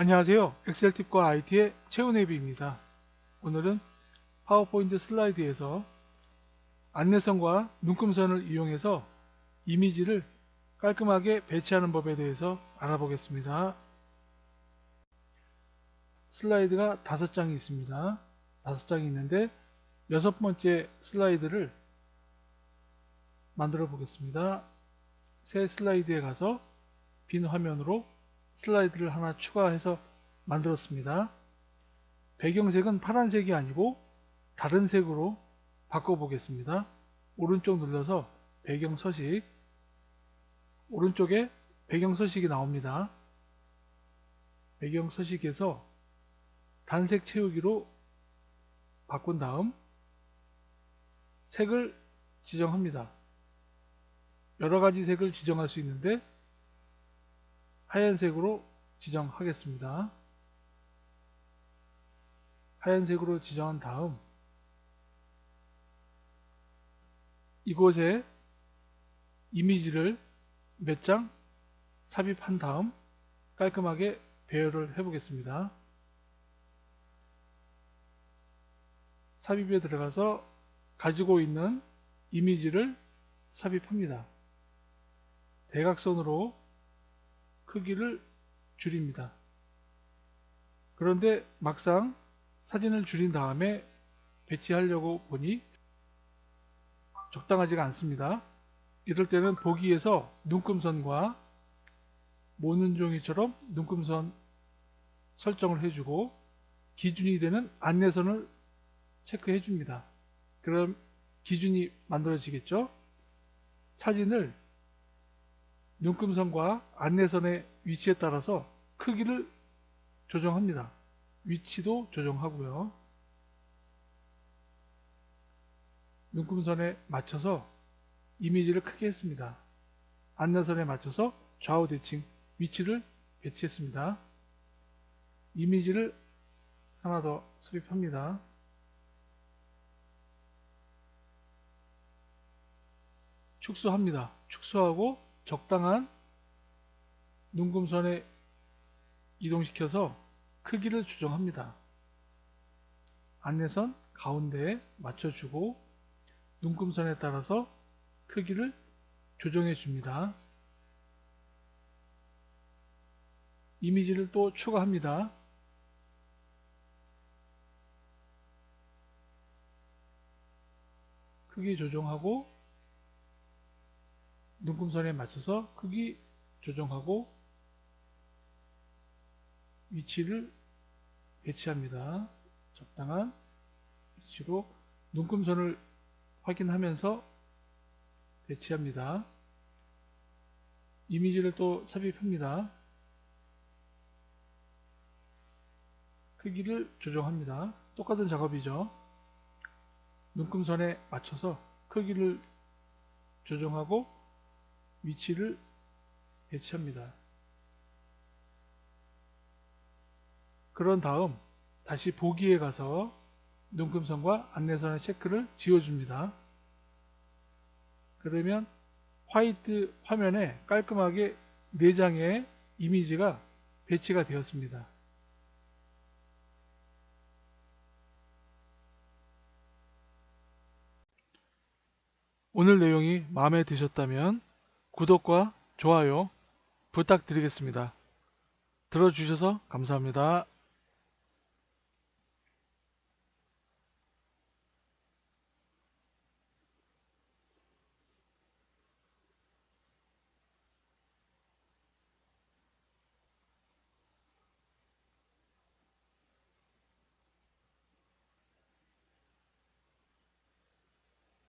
안녕하세요. 엑셀팁과 IT의 최은혜비입니다. 오늘은 파워포인트 슬라이드에서 안내선과 눈금선을 이용해서 이미지를 깔끔하게 배치하는 법에 대해서 알아보겠습니다. 슬라이드가 다섯 장이 있습니다. 다섯 장이 있는데 여섯 번째 슬라이드를 만들어 보겠습니다. 새 슬라이드에 가서 빈 화면으로 슬라이드를 하나 추가해서 만들었습니다. 배경색은 파란색이 아니고 다른 색으로 바꿔보겠습니다. 오른쪽 눌러서 배경 서식 오른쪽에 배경 서식이 나옵니다. 배경 서식에서 단색 채우기로 바꾼 다음 색을 지정합니다. 여러가지 색을 지정할 수 있는데 하얀색으로 지정하겠습니다. 하얀색으로 지정한 다음 이곳에 이미지를 몇 장 삽입한 다음 깔끔하게 배열을 해 보겠습니다. 삽입에 들어가서 가지고 있는 이미지를 삽입합니다. 대각선으로 크기를 줄입니다. 그런데 막상 사진을 줄인 다음에 배치하려고 보니 적당하지가 않습니다. 이럴 때는 보기에서 눈금선과 모는 종이처럼 눈금선 설정을 해주고 기준이 되는 안내선을 체크해 줍니다. 그럼 기준이 만들어지겠죠? 사진을 눈금선과 안내선의 위치에 따라서 크기를 조정합니다. 위치도 조정하고요. 눈금선에 맞춰서 이미지를 크게 했습니다. 안내선에 맞춰서 좌우 대칭 위치를 배치했습니다. 이미지를 하나 더 삽입합니다. 축소합니다. 축소하고 적당한 눈금선에 이동시켜서 크기를 조정합니다. 안내선 가운데에 맞춰주고 눈금선에 따라서 크기를 조정해 줍니다. 이미지를 또 추가합니다. 크기 조정하고 눈금선에 맞춰서 크기 조정하고 위치를 배치합니다. 적당한 위치로 눈금선을 확인하면서 배치합니다. 이미지를 또 삽입합니다. 크기를 조정합니다. 똑같은 작업이죠. 눈금선에 맞춰서 크기를 조정하고 위치를 배치합니다. 그런 다음 다시 보기에 가서 눈금선과 안내선의 체크를 지워줍니다. 그러면 화이트 화면에 깔끔하게 4장의 이미지가 배치가 되었습니다. 오늘 내용이 마음에 드셨다면 구독과 좋아요 부탁드리겠습니다. 들어주셔서 감사합니다.